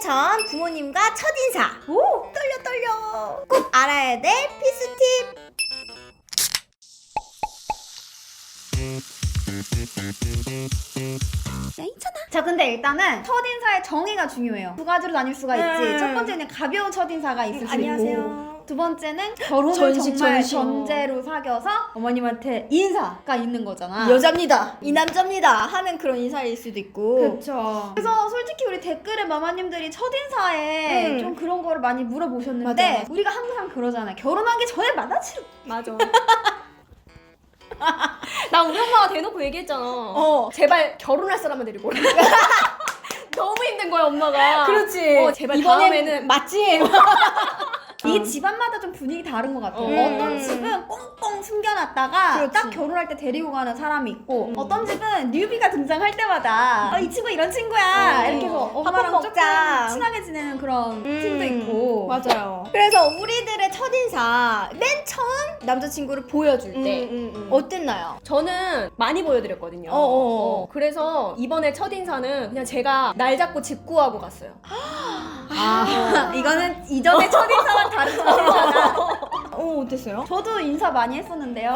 전 부모님과 첫 인사. 오, 떨려 떨려. 꼭 알아야 될 필수 팁. 자 근데 일단은 첫인사의 정의가 중요해요. 두 가지로 나뉠 수가 있지. 음. 첫 번째는 가벼운 첫인사가 있을 수 있고 안녕하세요. 두 번째는 결혼을 전식, 정말 전식. 전제로 사귀어서 어머님한테 인사가 있는 거잖아. 여자입니다. 이 남자입니다. 하는 그런 인사일 수도 있고. 그렇죠. 그래서 솔직히 우리 댓글에 마마님들이 첫인사에 음. 좀 그런 거를 많이 물어보셨는데 맞아요. 우리가 항상 그러잖아요. 결혼하기 전에 만나지. 맞아. 나 우리 엄마가 대놓고 얘기했잖아. 어. 제발 결혼할 사람만 데리고 오라. 너무 힘든 거야 엄마가. 그렇지. 어, 제발 이번엔 다음에는 맞지? 이게 집안마다 좀 분위기 다른 것 같아요. 음. 어떤 집은 꽁 꽁 숨겨놨다가 그렇지. 딱 결혼할 때 데리고 가는 사람이 있고 어떤 집은 뉴비가 등장할 때마다 어, 이 친구 이런 친구야 어. 이렇게 해서 밥 엄마랑 먹자. 조금 친하게 지내는 그런 팀도 있고 맞아요. 그래서 우리들의 첫인사 맨 처음 남자친구를 보여줄 때 음, 음, 음. 어땠나요? 저는 많이 보여드렸거든요. 어 어 어. 어, 그래서 이번에 첫 인사는 그냥 제가 날 잡고 집 구하고 갔어요. 아, 이거는 이전의 첫인사랑 다른 첫인사다. 어 어땠어요? 저도 인사 많이 했었는데요.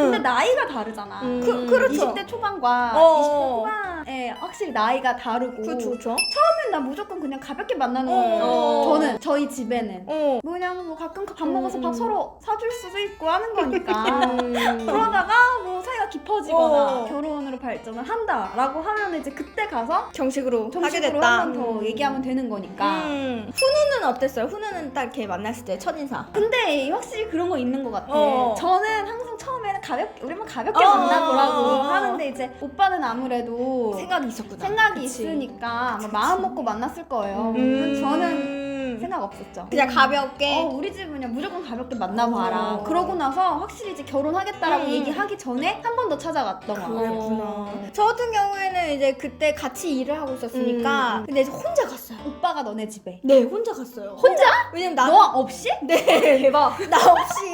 근데 나이가 다르잖아. 음. 그- 그렇죠. 20대 초반과 어. 20대 후반에 확실히 나이가 다르고. 그렇죠. 처음엔 나 무조건 그냥 가볍게 만나는 어. 거예요. 저는 저희 집에는 어. 뭐 그냥 뭐 가끔 밥 음, 먹어서 밥 음. 서로 사줄 수도 있고 하는 거니까. 음. 그러다가 뭐 사이가 깊어지거나 어. 결혼으로 발전을 한다라고 하면 이제 그때 가서 정식으로, 하게 정식으로 됐다. 한 번 더 음. 얘기하면 되는 거니까. 음. 훈우는 어땠어요? 훈우는 딱 이렇게 만났을 때 첫인사. 근데 확실히 그런 거 있는 것 같아. 어. 저는 항상 처음에는 가볍게 우리만 가볍게 어. 만나보라고 어. 하는데 이제 오빠는 아무래도 생각이 있었구나. 생각이 그치. 있으니까 아마 마음 먹고 만났을 거예요. 음. 저는 생각 없었죠. 그냥 가볍게. 어, 우리 집은 그냥 무조건 가볍게 만나봐라. 어. 그러고 나서 확실히 이제 결혼하겠다라고 음. 얘기하기 전에 한 번 더 찾아갔던 것 같아요. 그랬구나. 저 같은 경우에는 이제 그때 같이 일을 하고 있었으니까 음. 근데 이제 혼자 갔어요. 오빠가 너네 집에. 네, 혼자 갔어요. 혼자? 왜냐면 나 너 없이? 네. 대박. 나 없이.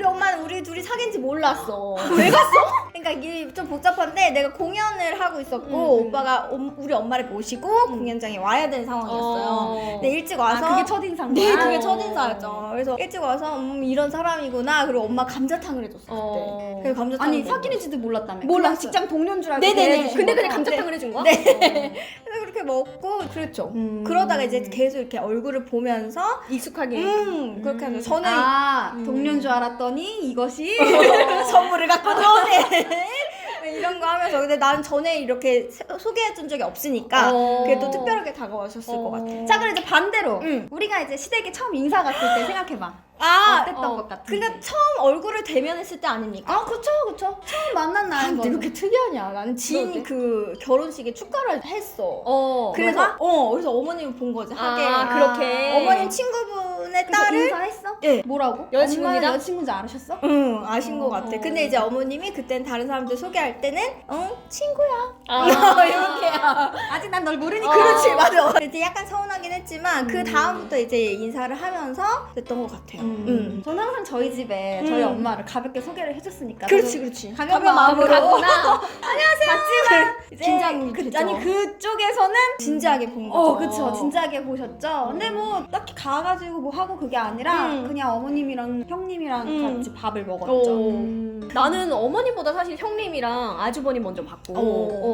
우리 엄마는 우리 둘이 사귄지 몰랐어. 왜 갔어? 그러니까 이게 좀 복잡한데 내가 공연을 하고 있었고 음, 음. 오빠가 엄- 우리 엄마를 모시고 공연장에 와야 되는 상황이었어요. 어. 근데 일찍 와서 아, 그게 첫인상이야? 네, 그게 어. 첫인사였죠. 그래서 일찍 와서 음, 이런 사람이구나. 그리고 엄마 감자탕을 해줬어 그때. 어. 그래서 감자탕 아니 사귀는지도 몰랐다며. 몰랐어요. 그냥 직장 동료인 줄 알고 네네네. 근데 그냥 거죠? 감자탕을 해준 거야? 네. 그래서 그렇게 먹고 그랬죠. 음. 그러다가 이제 계속 이렇게 얼굴을 보면서 익숙하게. 음 그렇게 하죠. 저는 아 음. 동료인 줄 알았더니 이것이 선물을 갖고 들어오네. 이런 거 하면서 근데 난 전에 이렇게 세- 소개해준 적이 없으니까 어. 그게 또 특별하게 다가오셨을 어. 것 같아. 자 그럼 이제 반대로 응. 우리가 이제 시댁에 처음 인사 갔을 때 생각해봐 아, 어땠던 어. 것 같아 그러니까 처음 얼굴을 대면했을 때 아닙니까? 아 그쵸 그쵸 처음 만난 아, 날인 근데 거죠 이렇게 특이하냐? 나는 지인이 그러게. 그 결혼식에 축가를 했어. 어. 그래서 어 그래서 어머님을 본 거지 하게. 아, 그렇게. 어머님 친구분 의 그래서 딸을 인사했어? 예. 뭐라고? 여자친구입니다? 여자친구인지 알으셨어? 응 아신 것 같아. 어. 근데 이제 어머님이 그땐 다른 사람들 소개할 때는 어 친구야 아. 이렇게야. 아직 난 널 모르니까 어. 그렇지 맞아. 이제 약간 서운하긴 했지만 그 다음부터 이제 인사를 하면서 됐던 것 같아요. 음. 음. 저는 항상 저희 집에 음. 저희 엄마를 가볍게 소개를 해줬으니까 그렇지 그렇지. 가벼운 마음으로. 갔구나. 맞지만 이제 긴장이 그, 됐죠. 아니 그쪽에서는 진지하게 본 거죠. 어, 그쵸. 진지하게 보셨죠. 근데 뭐 딱히 가가지고 뭐 하고 그게 아니라 음. 그냥 어머님이랑 형님이랑 음. 같이 밥을 먹었죠. 음. 나는 어머님보다 사실 형님이랑 아주버님 먼저 봤고, 어.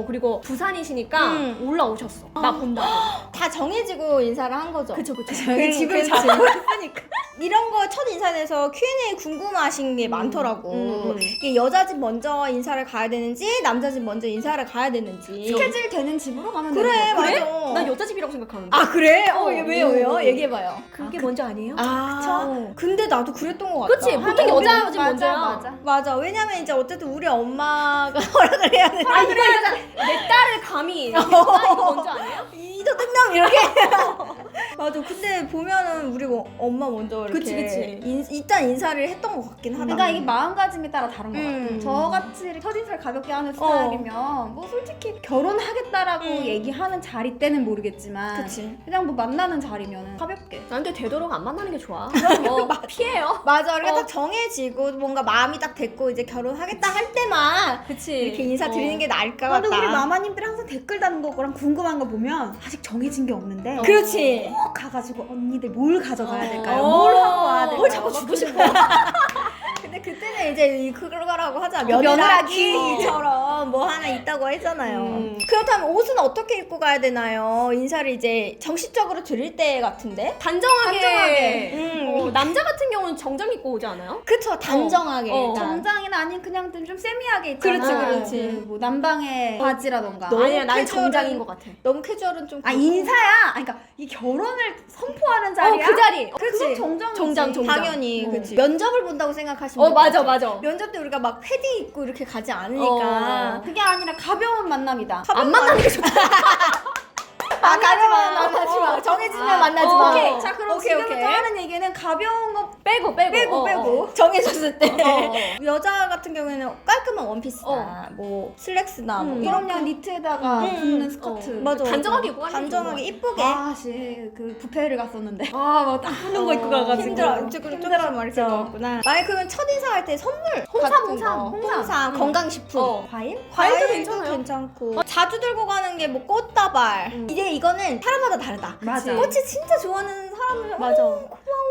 어, 그리고 부산이시니까 음. 올라오셨어. 나 본다고. 다 정해지고 인사를 한 거죠. 그쵸, 그쵸. 그 집을 그치. 잡고 있으니까. 이런 거 첫 인사에서 Q&A 궁금하신 게 많더라고. 음, 음. 이게 여자 집 먼저 인사를 가야 되는지 남자 집 먼저 인사를 가야 되는지. 스케줄 되는 집으로 가면 그래 되는. 맞아. 그래? 난 여자 집이라고 생각하는데. 아 그래? 어, 어, 왜요 왜요? 음. 얘기해봐요. 그게 먼저 아니 에요? 아 그쵸? 근데 나도 그랬던 것 같다. 그치? 보통 하긴 여자 우리- 집 맞아. 맞아. 맞아. 왜냐면 이제 어쨌든 우리 엄마가 허락을 해야 되는. 아, 그래. 내 딸을 감히. 내 딸이 먼저 아니에요? 이도 뜬놈 이렇게. 맞아. 근데 보면은 우리 뭐 엄마 먼저 이렇게 그치, 그치. 인, 일단 인사를 했던 것 같긴 하다. 그러니까 이게 마음가짐에 따라 다른 것 음. 같아요. 저같이 첫인사를 가볍게 하는 스타일이면 뭐 솔직히 결혼하겠다라고 음. 얘기하는 자리 때는 모르겠지만 그치. 그냥 뭐 만나는 자리면 가볍게 나한테 되도록 안 만나는 게 좋아. 어, 피해요. 맞아. 우리가 어. 딱 정해지고 뭔가 마음이 딱 됐고 이제 결혼하겠다 할 때만 그치. 이렇게 인사 드리는 게 나을 것 근데 같다. 우리 마마님들 항상 댓글 다는 거랑 궁금한 거 보면 아직 정해진 게 없는데 그렇지. 꼭 가가지고 언니들 뭘 가져가야 어. 될까요? 어. 뭘 하고 와야 될까요? 뭘 자꾸 막 주고 싶어. 근데 그때는 이제 이 그거라고 하자 며느라기. 며느라기처럼 뭐 하나 있다고 했잖아요. 음. 그렇다면 옷은 어떻게 입고 가야 되나요? 인사를 이제 정식적으로 드릴 때 같은데? 단정하게. 단정하게. 음. 어, 남자 같은 경우는 정장 입고 오지 않아요? 그쵸 단정하게 어. 일단. 정장이나 아닌 그냥 좀 세미하게 있잖아. 그렇지, 그렇지. 그 뭐 남방의 바지라던가. 너무 아니야, 캐주얼한- 정장인 것 같아. 너무 캐주얼은 좀 아 그렇고. 인사야. 아, 그러니까 이 결혼을 선포하는 어, 자리야. 그 자리. 어. 그건 정장이지. 정장, 정장. 당연히 어. 그치 면접을 본다고 생각하시면 어, 맞아. 맞아. 면접 때 우리가 막 패딩 입고 이렇게 가지 않으니까 어. 그게 아니라 가벼운 만남이다. 안 만나는 게 좋다. 아 가지 마 만나지 마 어. 정해지면 아, 만나지 어. 마 오케이. 자 그럼 오케이, 지금부터 오케이. 하는 얘기는 가벼운 거 빼고, 빼고. 빼고 어, 빼고. 어. 정해졌을 때 어, 어. 여자 같은 경우에는 깔끔한 원피스나 어. 뭐 슬랙스나 뭐 음. 이런 그냥 니트에다가 음, 붙는 음. 스커트. 어. 맞아 단정하게 입고 단정하게 이쁘게 아 씨 그 뷔페를 갔었는데 아 막딱 붙는 거 입고 가가지고 힘들어 이쪽으로 힘들어 이렇게 먹었구나 만약 그러면 첫인사 할 때 선물 홍삼, 홍삼, 거. 홍삼. 홍삼 음. 건강식품 어. 과일? 과일도 괜찮아요. 괜찮고 어, 자주 들고 가는 게 뭐 꽃다발 음. 이제 이거는 사람마다 다르다 맞아. 꽃이 진짜 좋아하는 사람은 맞아. 고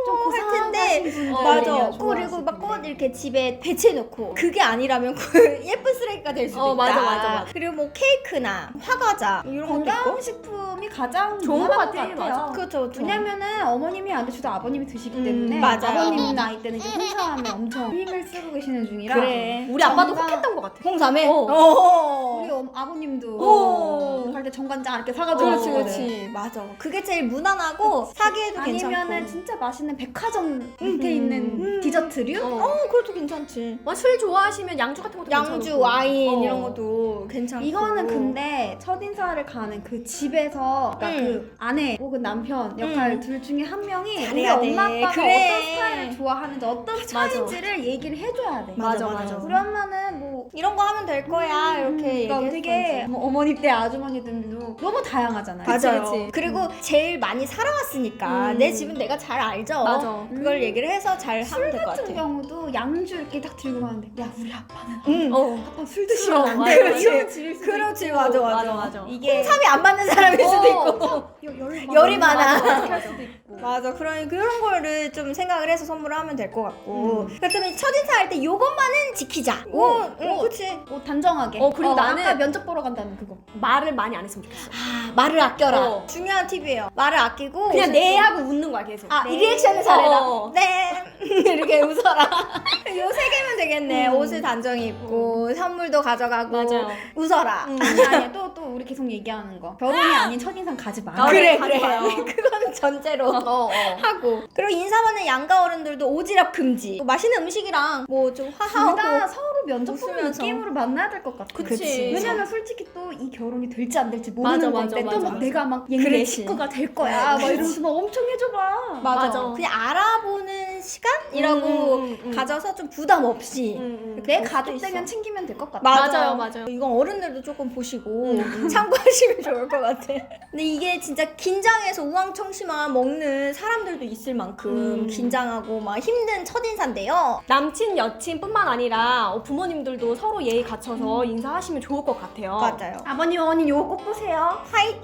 마워 할 텐데 어, 맞아 맞아. 그리고 막 꽃 이렇게 집에 배치해놓고 그게 아니라면 그 예쁜 쓰레기가 될 수도 어, 있다 맞아, 맞아, 맞아. 그리고 뭐 케이크나 화과자 이런 것도 있고 건강식품이 가장 좋은 것 같아, 맞아. 그렇죠 그렇죠 왜냐면은 어머님이 안 드셔도 아버님이 드시기 음, 때문에 맞아요. 아버님 나이 때는 이제 홍삼에 엄청 힘을 쓰고 계시는 중이라 그래 우리 아빠도 정말- 혹했던 것 같아. 홍삼에 어. 어. 우리 어, 아버님도 오. 갈 때 정관장 이렇게 사가지고 그렇지. 그렇지 맞아 그게 제일 무난하고 사기에도 아니면은 괜찮고 진짜 맛있는 백화점 밑에 음, 있는 음. 디저트류? 어. 어 그것도 괜찮지 어, 술 좋아하시면 양주 같은 것도 양주 괜찮고. 와인 어. 이런 것도 괜찮고 이거는 근데 첫 인사를 가는 그 집에서 그러니까 음. 그 아내 혹은 남편 역할 음. 둘 중에 한 명이 우리 잘해야 돼. 엄마 아빠가 그래. 어떤 스타일을 좋아하는지 어떤 스타일인지를 얘기를 해줘야 돼. 맞아, 맞아, 맞아. 맞아. 그러면은 뭐 이런 거 하면 될 거야 이렇게 그러니까. 되게 뭐 어머니 때 아주머니들도 너무 다양하잖아요. 맞아요. 그치. 그리고 제일 많이 살아왔으니까 음. 내 집은 내가 잘 알죠. 맞아. 그걸 음. 얘기를 해서 잘 하면 될것 같은 같아. 경우도 양주 이렇게 딱 들고 가는데 야 우리 아빠는 응. 어. 아빠 술 어, 드시면 안 맞아, 돼. 맞아. 이러면 지를 수도 그렇지 있고. 맞아 맞아. 맞아. 이게 홍삼이 안 맞는 사람일 수도 어. 있고. 열- 열이 열이 많아. 맞아. 그런 그런 거를 좀 생각을 해서 선물을 하면 될 것 같고. 음. 그렇다면 첫 인사 할 때 요것만은 지키자. 오, 오, 응, 오. 그렇지. 어, 단정하게. 어, 그리고 나는- 아까 면접 보러 간다는 그거. 말을 많이 안 했으면 좋겠어. 아, 말을 아껴라. 어. 중요한 팁이에요. 말을 아끼고 그냥 네 좀- 하고 웃는 거야 계속. 아, 네. 이 리액션을 잘해라. 어. 네. 이렇게 웃어라. 요 세 개면 되겠네. 음. 옷을 단정히 입고, 선물도 가져가고, 맞아요. 웃어라. 음. 아니 아니 또또 우리 계속 얘기하는 거. 결혼이 아닌 첫인상 가지 마. 아, 그래, 그래. 그거는 전제로. 어, 어. 하고 그리고 인사 받는 양가 어른들도 오지랖 금지 뭐 맛있는 음식이랑 뭐 좀 둘다 화하고 서로 면접 보는 웃으면서. 느낌으로 만나야 될 것 같아. 그치. 왜냐면 솔직히 또 이 결혼이 될지 안 될지 모르는 맞아, 맞아, 건데 또 맞아, 막 맞아. 내가 막 얘네 그렇지. 식구가 될 거야. 막. 이러면서 막 엄청 해줘봐. 맞아. 맞아. 그냥 알아보는 시간이라고 음, 음, 음. 가져서 좀 부담 없이 음, 음. 내 가족. 되면 챙기면 될 것 같아. 맞아요, 맞아요. 이건 어른들도 조금 보시고 음. 참고하시면 좋을 것 같아. 근데 이게 진짜 긴장해서 우왕청심만 먹는 사람들도 있을 만큼 음. 긴장하고 막 힘든 첫인사인데요. 남친 여친뿐만 아니라 어, 부모님들도 서로 예의 갖춰서 인사하시면 좋을 것 같아요. 맞아요. 아버님 어머님 요거 꼭 보세요. 화이팅!